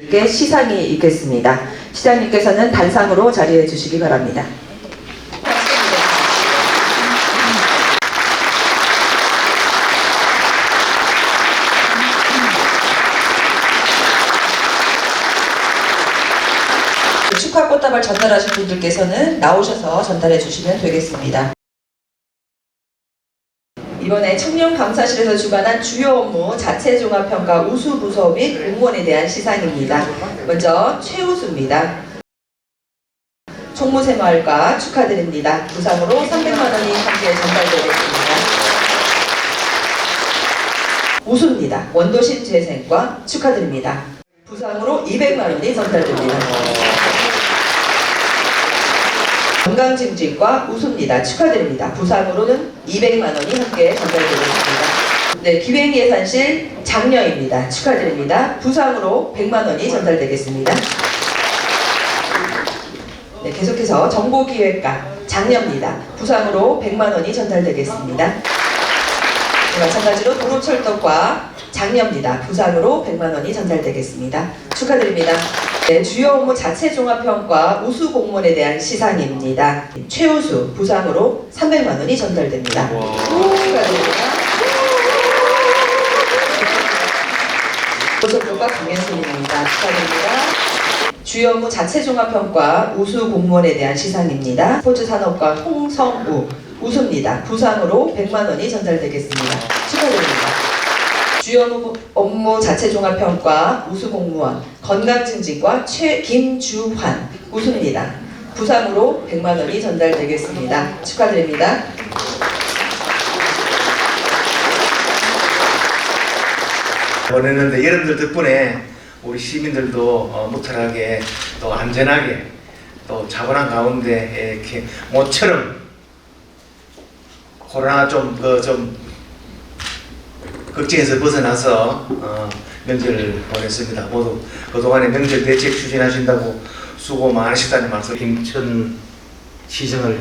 시장님께 시상이 있겠습니다. 시장님께서는 단상으로 자리해 주시기 바랍니다. 축하 꽃다발 전달하실 분들께서는 나오셔서 전달해 주시면 되겠습니다. 이번에 청년감사실에서 주관한 주요 업무 자체 종합평가 우수 부서 및 공무원에 대한 시상입니다. 먼저 최우수입니다. 총무새마을과 축하드립니다. 부상으로 300만 원이 함께 전달되겠습니다. 우수입니다. 원도심 재생과 축하드립니다. 부상으로 200만 원이 전달됩니다. 건강증진과 우수입니다. 축하드립니다. 부상으로는 200만 원이 함께 전달되겠습니다. 네, 기획예산실 장려입니다. 축하드립니다. 부상으로 100만 원이 전달되겠습니다. 네, 계속해서 정보기획과 장려입니다. 부상으로 100만 원이 전달되겠습니다. 네, 마찬가지로 도로철도과 장려입니다. 부상으로 100만 원이 전달되겠습니다. 축하드립니다. 네, 주요 업무 자체 종합평가 우수 공무원에 대한 시상입니다. 최우수 부상으로 300만 원이 전달됩니다. 축하드립니다. 고속도과 강현수님입니다. 축하드립니다. 주요 업무 자체 종합평가 우수 공무원에 대한 시상입니다. 스포츠 산업과 홍성우 우수입니다. 부상으로 100만 원이 전달되겠습니다. 축하드립니다. 주요 업무- 자체 종합 평가 우수 공무원 건강 증진과 최 김주환 우수입니다. 부상으로 100만 원이 전달되겠습니다. 축하드립니다. 보냈는데 여러분들 덕분에 우리 시민들도 어, 무탈하게 또 안전하게 또 차분한 가운데 이렇게 모처럼 코로나 좀그좀 걱정에서 벗어나서 어, 명절을 보냈습니다. 모두 그동안에 명절 대책 추진하신다고 수고 많으셨다는 말씀. 인천 시정을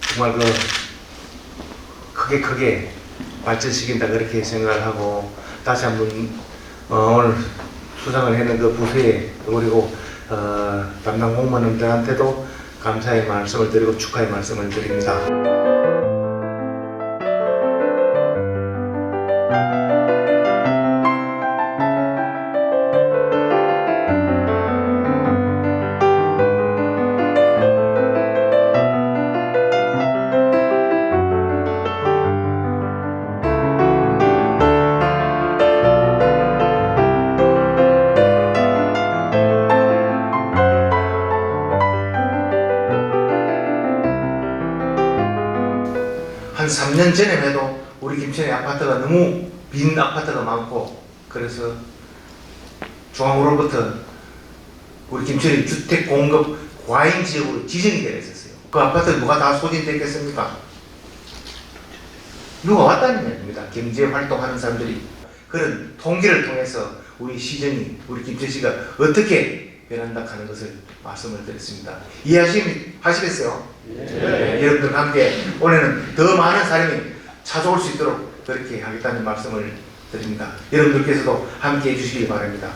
정말 그 크게 크게 발전시킨다 그렇게 생각을 하고 다시 한번 어, 오늘 수상을 했는 그 부서에 그리고 어, 담당 공무원들한테도 감사의 말씀을 드리고 축하의 말씀을 드립니다. 3년 전에 해도 우리 김천의 아파트가 너무 빈 아파트가 많고 그래서 중앙으로부터 우리 김천이 주택 공급 과잉 지역으로 지정이 되어 있었어요. 그 아파트 누가 다 소진됐겠습니까? 누가 왔다는 얘기입니다. 경제 활동하는 사람들이 그런 통계를 통해서 우리 시정이 우리 김천시가 어떻게 변한다 하는 것을 말씀을 드렸습니다. 이해하시겠어요? 네, 여러분들과 함께 올해는 더 많은 사람이 찾아올 수 있도록 그렇게 하겠다는 말씀을 드립니다. 여러분들께서도 함께 해주시기 바랍니다.